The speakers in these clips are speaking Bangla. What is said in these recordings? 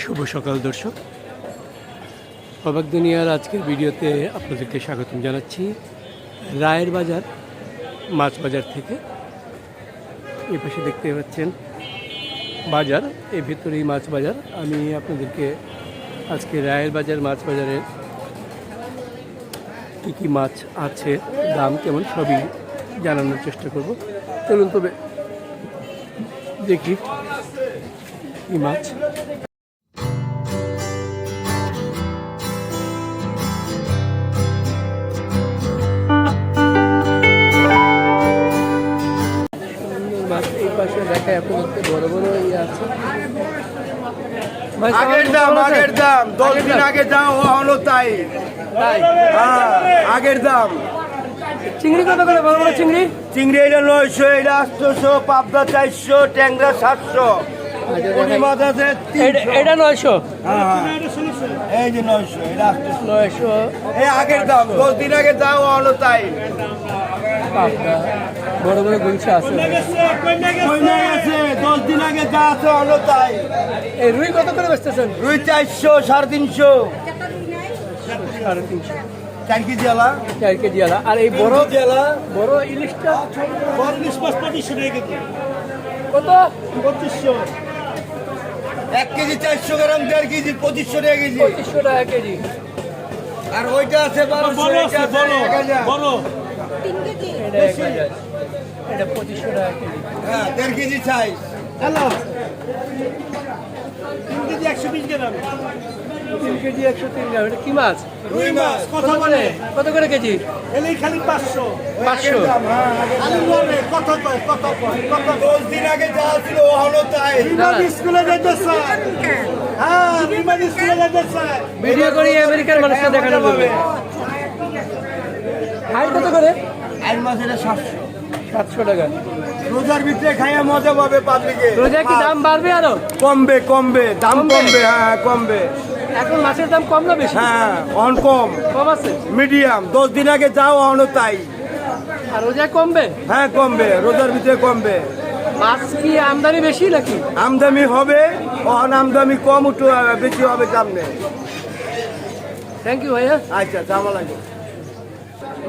শুভ সকাল, দর্শক। অবাক দুনিয়ার আজকের ভিডিওতে আপনাদেরকে স্বাগতম জানাচ্ছি রায়ের বাজার, মাছ বাজার থেকে। এ পাশে দেখতে পাচ্ছেন বাজার এর ভেতরেই মাছ বাজার। আমি আপনাদেরকে আজকে রায়ের বাজার, মাছ বাজারে কী কী মাছ আছে, দাম কেমন, সবই জানানোর চেষ্টা করব। চলুন তবে দেখি কি মাছ। আগের দাম আগের দাম দশ দিন আগে যা হলো তাই। হ্যাঁ আগের দাম। চিংড়ি কত করে? বড় বড় চিংড়ি? চিংড়ি এটা নয়শো এটা আটশোশো পাবদা চারশো ট্যাংরা সাতশো। আচ্ছা, এটা- নয়শো? হ্যাঁ হ্যাঁ। এই যে নয়শো এটা নয়শো। এই আগের দাম দশ দিন আগে যা হলো তাই। বড় বড় গুলশা আছে। দশ দিন আগে যা আছে হলো তাই। এই রুই কত করে বেচতেছেন? রুই চারশো সাড়ে তিনশো। সাড়ে তিনশো চার কেজি আলা। চার কেজি আলা। আর এই বড় জেলা বড় ইলিশটা চল্লিশ পাঁচ পঁচিশশো টাকা কত? পঁচিশশো। এক কেজি চারশো গ্রাম দেড় কেজি পঁচিশশো টাকা কেজি। পঁচিশশো টাকা কেজি। আর ওইটা আছে বারোশো হাজার। এটা পঁচিশশো টাকা কেজি। হ্যাঁ দেড় কেজি সাইজ তিন কেজি একশো তিন কেজি একশো তিন গ্রাম এটা কি মাছ? রুই মাছ কত করে? কত করে কেজি? এলেই খালি পাঁচশো। পাঁচশো? আলু বলে কত কয় কত কত দশ দিন আগে যা ছিল ও হলো তাই। স্কুলে যেতেছে হ্যাঁ স্কুলে যেতেছে ভিডিও করি আমেরিকার মানুষকে দেখানো যাবে হাইট কত করে? আইন মাছ এটা সাতশো। সাতশো টাকা। রোজার ভিতরে খাইয়া মজা পাবে পাবলিকে। রোজা কি দাম বাড়বে আরও? কমবে কমবে দাম কমবে? কমবে হ্যাঁ কমবে। এখন মাছের দাম কম না বেশি? হ্যাঁ অন কম। কম আছে? মিডিয়াম। দশ দিন আগে যাও হলো তাই। আর রোজা কমবে? হ্যাঁ কমবে। রোজার ভিতরে কমবে। মাছ কি আমদানি বেশি নাকি? আমদামি হবে অন আমদামি কম উঠু বেশি হবে সামনে। থ্যাংক ইউ ভাইয়া। আচ্ছা জামা লাগে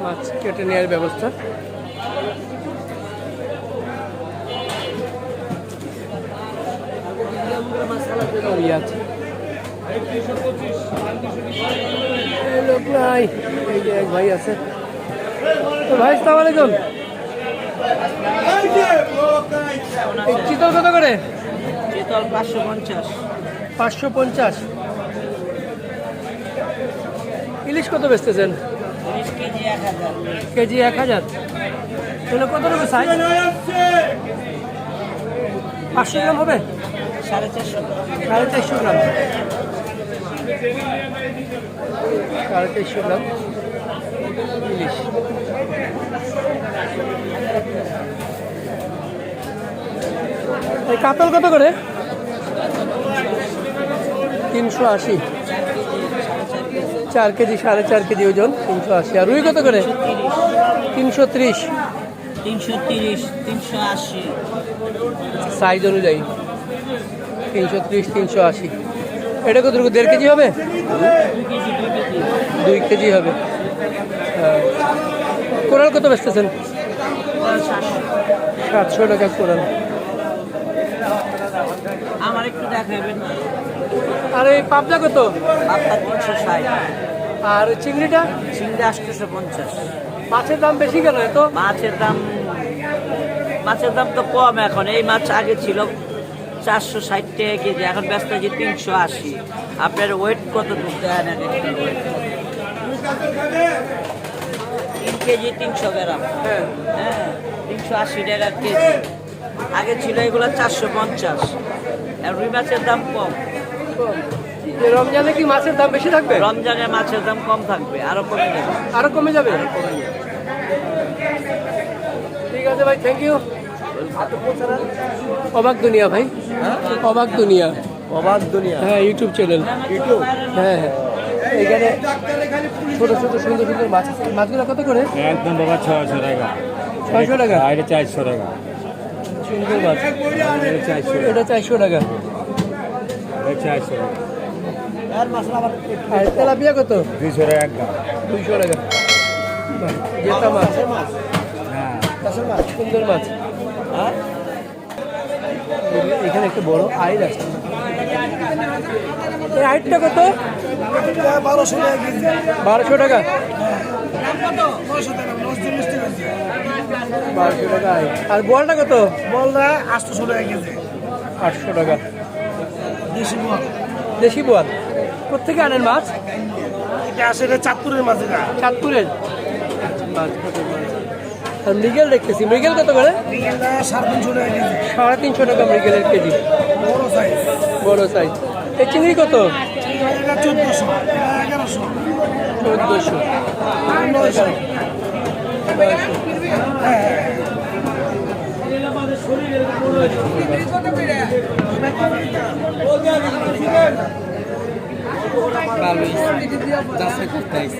মাছ কেটে নেওয়ার ব্যবস্থা। আছে। লোক এই ভাই আছে তো ভাই সালাম আলাইকুম চিতল কত করে চিতল পাঁচশো পঞ্চাশ পাঁচশো পঞ্চাশ ইলিশ কত বেচতেছেন কেজি এক হাজার তাহলে কত রকম সাইজ পাঁচশো গ্রাম হবে সাড়ে চারশো সাড়ে চারশো গ্রাম। সাড়ে চারশো গ্রাম ইলিশ। এই কাতল কত করে? তিনশো আশি। চার কেজি সাড়ে চার কেজি ওজন তিনশো আশি। আর রুই কত করে? তিনশো ত্রিশ। তিনশো তিরিশ তিনশো আশি। সাইজ অনুযায়ী। তিনশো ত্রিশ তিনশো আশি। এটা কত দেড় কেজি হবে? দুই কেজি হবে। কোরাল কত বেচতেছেন? সাতশো টাকা কোরাল। আর এই পাবদা কত? তিনশো ষাট। আর চিংড়িটা? চিংড়ি আটশোশো পঞ্চাশ। মাছের দাম বেশি কেন এত? মাছের দাম মাছের দাম তো কম এখন। এই মাছ আগে ছিল চারশো ষাট টাকা কেজি এখন ব্যস্ত আছে তিনশো আশি। আপনার ওয়েট কত দূর এক একটা weight? তিন কেজি তিনশো গ্রাম। হ্যাঁ। হ্যাঁ তিনশো আশি টাকা কেজি। আগে ছিল এগুলো চারশো পঞ্চাশ। আর রুই মাছের দাম কম। রমজানে কি মাছের দাম বেশি থাকবে? রমজানে মাছের দাম কম থাকবে আরও কমে যাবে। আরও কমে যাবে? ঠিক আছে ভাই থ্যাংক ইউ অবাক দুনিয়া ভাই। অবাক দুনিয়া। অবাক দুনিয়া। হ্যাঁ ইউটিউব চ্যানেল ইউটিউব হ্যাঁ হ্যাঁ। এখানে ছোট ছোট সুন্দর সুন্দর মাছ মাছগুলো কত করে? একদম বাবা ছয়শো টাকা। ছয়শো টাকা? এটা চারশো টাকা। সুন্দর মাছ। এটা চারশো এটা চারশো টাকা। আর তেলাপিয়া কত? দুইশো টাকা এক গাছ দুইশো টাকা। বাহ, জেতা মাছ সুন্দর মাছ। হ্যাঁ এখানে একটা বড় আইল আছে। এই আইটটা কত? বারোশো টাকা বারোশো টাকা? বারোশো টাকা আইল। আর বলটা কত? বলরা আটশোশো টাকা কেজি। আটশো টাকা। দেশি বল। দেশি বল। কোথেকে আনেন মাছ? এটা আসে এটা চাঁদপুরের মাছ এটা। চাঁদপুরের? মাছ? আর মৃগেল দেখতেছি। মৃগেল কত করে? সাড়ে তিনশো টাকা কেজি। সাড়ে তিনশো টাকা মৃগেলের কেজি। বড় সাইজ বড় এই চিংড়ি কত? চোদ্দোশো। চোদ্দোশো। দেরি করে গেছি তো আপনার জন্য এক বারোশো কেজি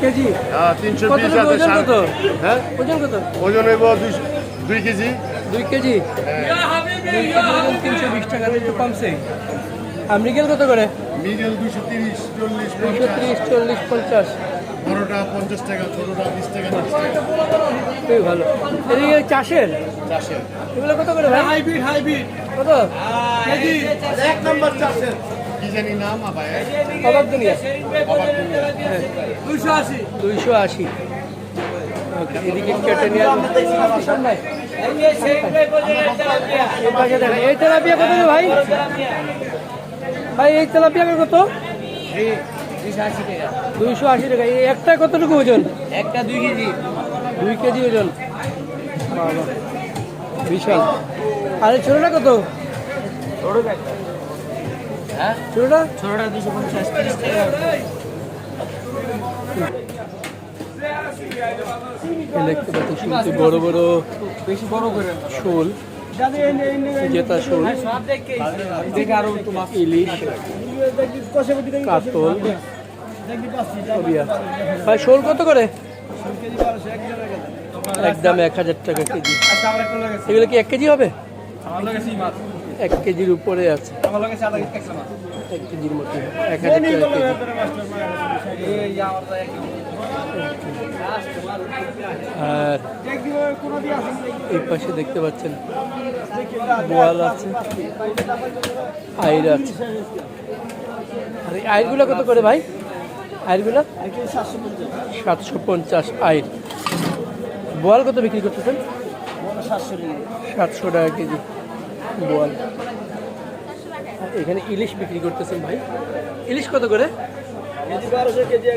কেজি? হ্যাঁ তিনশো কত বিশ কত? হ্যাঁ? ওজন কত? ওজন হইব দুই- কেজি। দুই কেজি? দুই কেজি তিনশো বিশ টাকা একটু কমছে। আর মৃগেল কত করে? মিডিয়াম দুইশো তিরিশ চল্লিশ দুশো ত্রিশ চল্লিশ পঞ্চাশ। বড়োটা পঞ্চাশ টাকা ছোটোটা বিশ টাকা খুবই ভালো। এদিকে চাষের? চাষের। এগুলো কত করে ভাই? Hybrid hybrid. কত? এক নম্বর চাষের। কি জানি নাম আবার? অবাক দুনিয়া। দুইশো আশি। দুইশো আশি এদিকে কেটে নিয়ে সামনে। এই তেলাপিয়া কত রে ভাই? ভাই এই তেলাপিয়া কত? দুইশো আশি টাকা। এই একটা কতটুকু ওজন? একটা দুই কেজি। দুই কেজি ওজন। বিশাল। আর ছোটটা কত? হ্যাঁ? ছোটটা? ছোটটা দুশো পঞ্চাশ তিরিশ দেখতে পাচ্ছি শুনছি বড় বড় বেশি বড় করে শোল জেতা শোল ইলিশ কাতল। ভাই শোল কত করে? একদম এক হাজার টাকা কেজি। এগুলো কি এক কেজি হবে? এক কেজির উপরে আছে। এক কেজির এক আর এই পাশে দেখতে পাচ্ছেন, বোয়াল আছে আইর আছে। আর এই আইরগুলো কত করে ভাই? আইরগুলো সাতশো পঞ্চাশ আইর বোয়াল কত বিক্রি করতেছেন? সাতশো টাকা কেজি। বোয়াল এখানে ইলিশ বিক্রি করতেছেন ভাই। ইলিশ কত করে? কেজি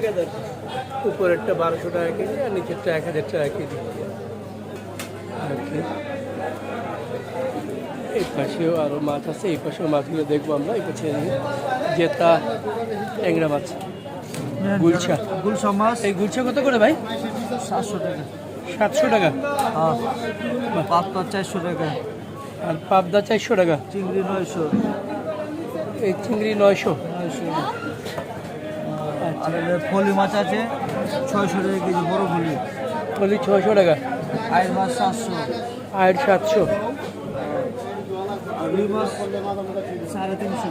উপরেরটা বারোশো টাকা কেজি আর নিচেরটা এক হাজার টাকা কেজি। এই পাশেও আরও মাছ আছে এই পাশেও মাছগুলো দেখব আমরা। এই পাশে জেতা ট্যাংরা মাছ। গুলছা গুলশা মাছ। এই গুলছা কত করে ভাই? সাতশো টাকা। সাতশো টাকা। হ্যাঁ। পাঁচটা চারশো টাকা। আর পাবদা চারশো টাকা। চিংড়ি নয়শো। এই চিংড়ি নয়শো। নয়শো। আর ফলি মাছ আছে ছয়শো টাকা কেজি বড় ফলি। বলি ছশো টাকা। আয়ের মাছ সাতশো। আয়ের সাতশো। রুই মাছ সাড়ে তিনশো।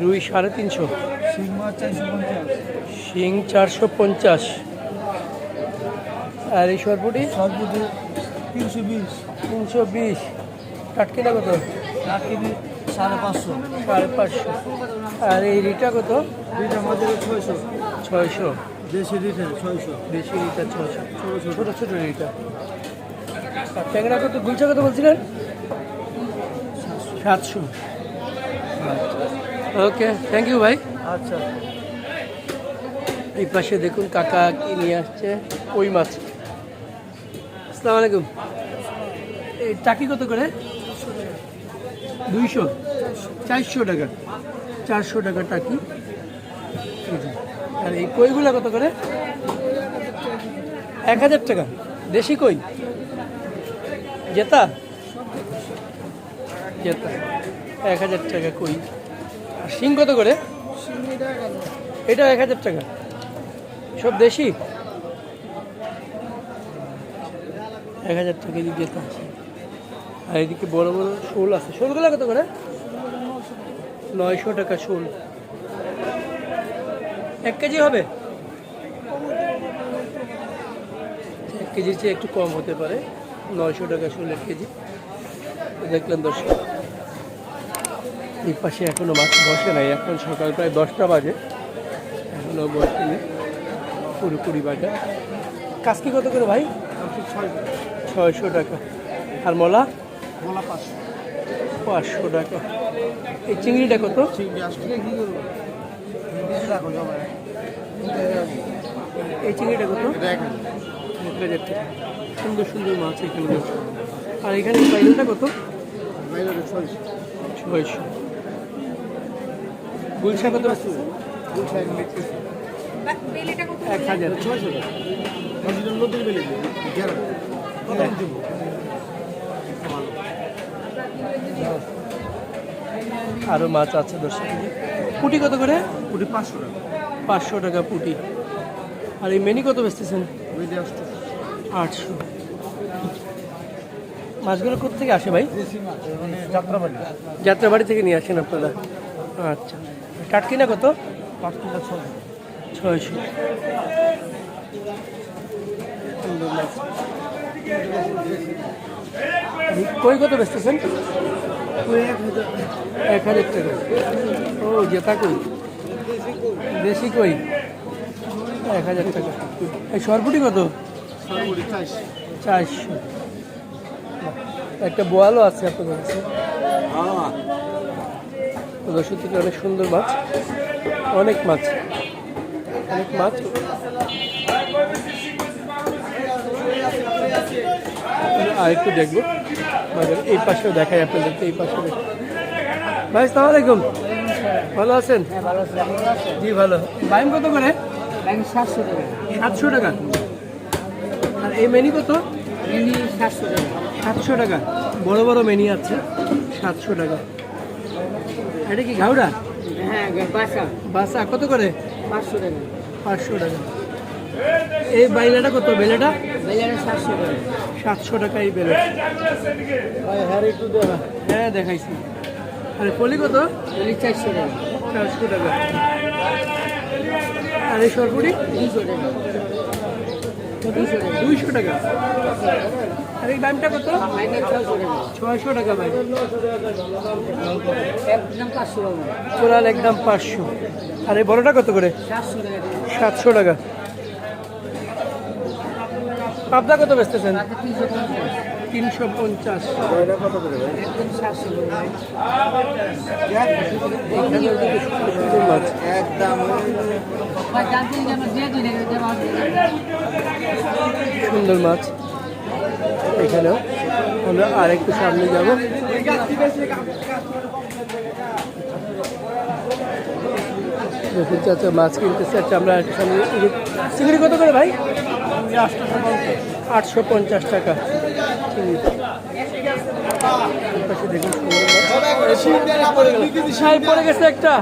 রুই সাড়ে তিনশো। শিং মাছ চারশো পঞ্চাশ। শিং চারশো পঞ্চাশ। আর এই সরপুটি? সরপুটি তিনশো বিশ। তিনশো বিশ। টাটকিনা কত? এক সাড়ে পাঁচশো। সাড়ে পাঁচশো। আর এই রিটা কত? দুইটার মধ্যে ছয়শো। ছয়শো। দেশি লিটার ছয়শো। বেশি রিটা ছয়শো। ছোটো ছোটো ছোটো রিটা। আর ট্যাংরা কত? গুলছা কত বলছিলেন? সাতশো। ওকে থ্যাংক ইউ ভাই। আচ্ছা। এই পাশে দেখুন কাকা কি নিয়ে আসছে। ওই মাছ? আসসালামু আলাইকুম। এই টাকি কত করে? দুইশো? চারশো টাকা। চারশো টাকা টাকি। আর এই কইগুলো কত করে? এক হাজার টাকা। দেশি কই? জেতা? জেতা। এক হাজার টাকা কই? আর শিং কত করে? এটা এক হাজার টাকা। সব দেশি? এক হাজার টাকা জেতা। আর এদিকে বড় বড় শোল আছে। শোলগুলো কত করে? নয়শো টাকা শোল। এক কেজি হবে? এক কেজির চেয়ে একটু কম হতে পারে। নয়শো টাকা শোল এক কেজি। তো দেখলেন দর্শক এই পাশে এখনও মাছ বসে নাই। এখন সকাল প্রায় দশটা বাজে। এখনও বসেনি পুরোপুরি বাজার। কাজকি কত করে ভাই? ছয়শো টাকা। আর মলা? পাঁচশো। টাকা। এই চিংড়িটা কত? এই চিংড়িটা কত? এক হাজার। টাকা। সুন্দর সুন্দর মাছ এখানে। আর এখানে বাইরেটা কত? ছয়শো। গুলশা কত এক হাজার। ছয়শো আরও মাছ আছে দর্শক। পুটি কত করে? কোটি পাঁচশো টাকা। পাঁচশো টাকা পুটি। আর এই মেনি কত বেচতেছেন? আটশো। মাছগুলো কোথেকে আসে ভাই? যাত্রাবাড়ি। যাত্রাবাড়ি থেকে নিয়ে আসেন আপনারা। আচ্ছা। টাটকিনা কত? ছয়শো। কই কত বেচতেছেন? এক হাজার টাকা। ও, জেতা কই? দেশি কই? এক হাজার টাকা। এই সরপুটি কত? চারশো। একটা বোয়ালও আছে আপনাদের কাছে। দর্শক থেকে অনেক সুন্দর মাছ। অনেক মাছ। অনেক মাছ। আর একটু দেখব। বাজার এই পাশেও দেখাই আপনাদেরকে এই পাশে ভাই সালাম আলাইকুম। ভালো আছেন? জি ভালো। বাইম কত করে? সাতশো টাকা। সাতশো টাকা। আর এই মেনি কত? সাতশো টাকা। সাতশো টাকা। বড় বড় মেনি আছে সাতশো টাকা। এটা কি ঘাউড়া? হ্যাঁ বাসা। বাসা কত করে? পাঁচশো টাকা। পাঁচশো টাকা। এই বাইলাটা কত? বেলেটা? বাজারে সাতশো টাকা। সাতশো টাকাই বেলে হ্যাঁ দেখাইছি। আরে পলি কত? চারশো টাকা। চারশো টাকা। আর এই সরপুরি দুশো টাকা। দুইশো টাকা। আর এই দামটা কত? ছয়শো টাকা। ভাই। একদম পাঁচশো টাকা। কোরাল একদম পাঁচশো। আর এই বড়টা কত করে? সাতশো টাকা। পাবদা কত বেচতেছেন? তিনশো পঞ্চাশ। সুন্দর মাছ। মাছ এখানেও আমরা আরেকটু সামনে যাব। মাছ কিনতেছে। আচ্ছা আমরা একটু সামনে চিংড়ি কত করে ভাই? আটশো পঞ্চাশ টাকা। পড়ে গেছে একটা।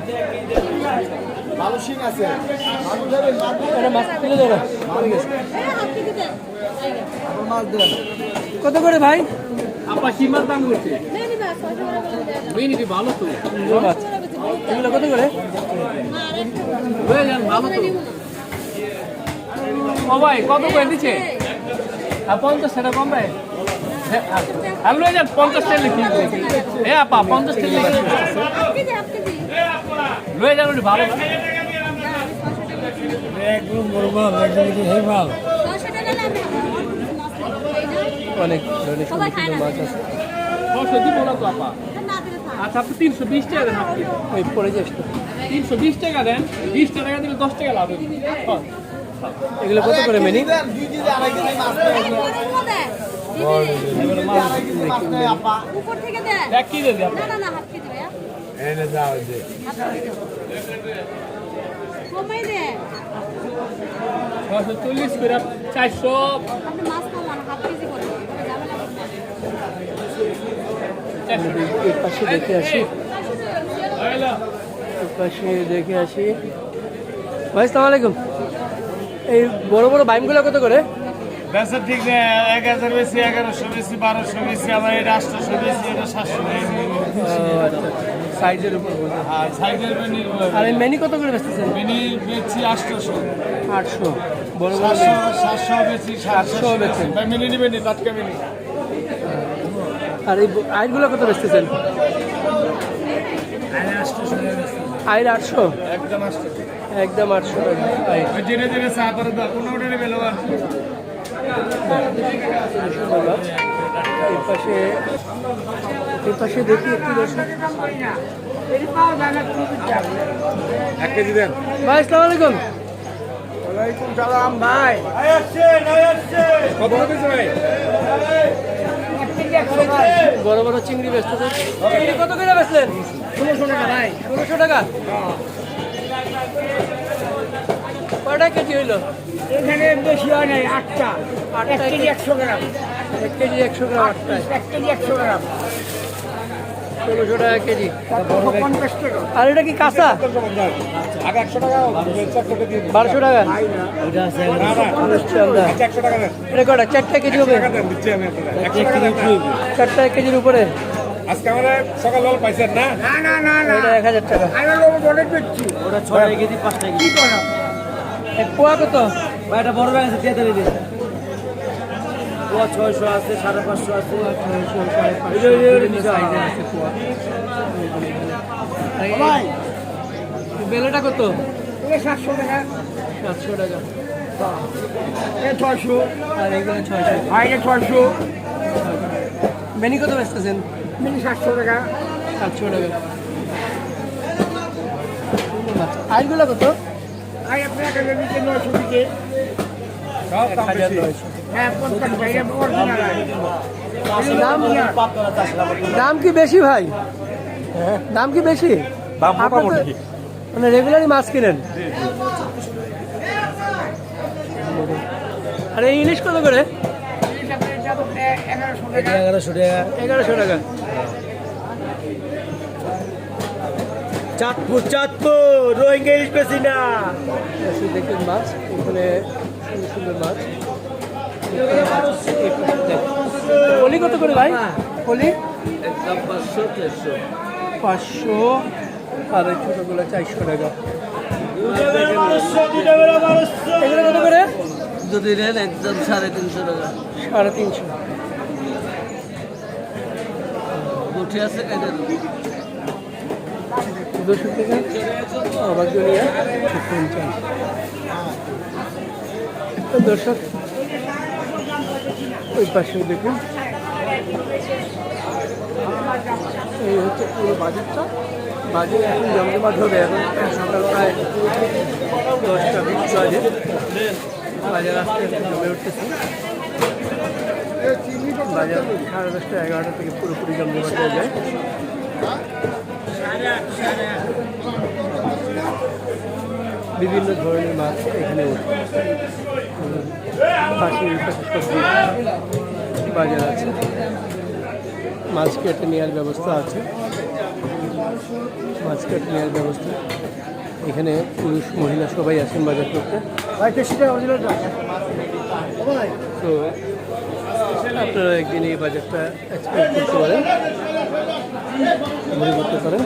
কত করে ভাই? দাম করছে ভালো তো এগুলো কত করে? ভালো তো। ভাই কত করে দিচ্ছে আর পঞ্চাশ টাকা কম ভাই? আর লয়ে যান পঞ্চাশ টাকা লিখি এ আপা পঞ্চাশ টাকা লিখি লয়ে যান ওটা ভালো অনেক আচ্ছা আপনি তিনশো বিশ টাকা দেন আপনি। ওই যাস তিনশো বিশ টাকা দেন বিশ টাকা দিলে দশ টাকা লাভ এগুলো কত করে মেনি? দুই কেজি আড়াই কেজি মাছ দেখি উপর থেকে দেয় এক কি দেবে না না না হাত কেজি ভাইয়া এনে যাও যে। হাত কেজি কমাই দে। ছশো চল্লিশ করে চারশো। পাশে দেখে আসি। পাশে দেখে আসি। ভাই সালাম আলাইকুম। এই বড় বড় বাইমগুলো কত করে? বেচা ঠিক নেই এক হাজার বেশি এগারোশো বেশি বারোশো বেশি আবার এটা আটশোশো বেশি এটা সাতশো সাইজের উপর আর সাইকেল নির্ভর আর এই মেনি কত করে বেচতেছেন? মিনি বেচছি আটশোশো। আটশো। বড় বড় সাতশো সাতশো বেশি সাতশো বেচেন। মিনি নিবেন টাটকা মিনি আর এই আইরগুলো কত বেচতেছেন? আটশো? একদম আটশো একদম আটশো টাকা। কোনো দেখি একটু দর্শক কেজি দেন। ভাই আসসালামু আলাইকুম। ওয়ালাইকুম সালাম ভাই। কত বড় বড় চিংড়ি চিংড়ি কত করে বেচলেন? ষোলোশো টাকা ভাই। ষোলোশো টাকা? কয়টা কেজি হইল? এখানে বেশি হয় নাই আটটা। এক আটটা কেজি একশো গ্রাম। এক কেজি একশো গ্রাম এক কেজি একশো গ্রাম। ষোলোশো টাকা কেজি। আর এটা কি কাঁচা? একশো টাকা বারোশো টাকা? এটা কটা চারটা কেজি হবে। চারটা কেজির উপরে? আজকে আমরা সকাল বেলা পাইছেন না? না না না না এটা এক হাজার টাকা। আমি লোক বলে দিচ্ছি ওটা ছয় কেজি পাঁচ টাকা কি করো? এক পোয়া কত? এটা বড় ব্যাগ আছে দেবে দিন পোয়া ছয়শো আছে সাড়ে পাঁচশো আছে। বেলেটা কত? সাতশো টাকা। সাতশো টাকা। ছয়শো। আর এইগুলো ছয়শো। এটা ছয়শো। বেনি কত বেচতেছেন? মিনি সাতশো টাকা। সাতশো টাকা। আইগুলো কত? দাম হ্যাঁ দাম কি বেশি ভাই? দাম কি বেশি। মানে রেগুলারই মাছ কিনেন? আর এই ইলিশ কত করে? এগারোশো টাকা। এগারোশো টাকা এগারোশো টাকা চাঁদপুর চাঁদপুর রোহিঙ্গা ইলিশ বেশি না দেখুন মাছ এখানে সুন্দর সুন্দর মাছ। কলি কত করে ভাই? একদম পাঁচশো চারশো পাঁচশো আর এই ছোটোগুলো চারশো টাকা। এগুলো কত করে? যদি নেন একদম সাড়ে তিনশো। টাকা সাড়ে তিনশো আছে দুশো টাকা অবাক দুনিয়া পঞ্চাশ তো দর্শক ওই পাশে দেখুন। এই হচ্ছে পুরো বাজারটা বাজার এখন জমজমাট হবে এখন সকাল প্রায় দশটা বিশ বাজে বাজার আস্তে আস্তে জমে উঠতেছে বাজার সাড়ে দশটা এগারোটা থেকে পুরোপুরি জমজমাট হয়ে যায় বিভিন্ন ধরনের মাছ এখানে পাশে বাজার আছে। মাছ কেটে নেওয়ার ব্যবস্থা আছে। মাছ কেটে নেওয়ার ব্যবস্থা। এখানে পুরুষ মহিলা সবাই আছেন বাজার করতে। তো আপনারা একদিন এই বাজারটা এক্সপ্লোর করতে পারেন করতে পারেন।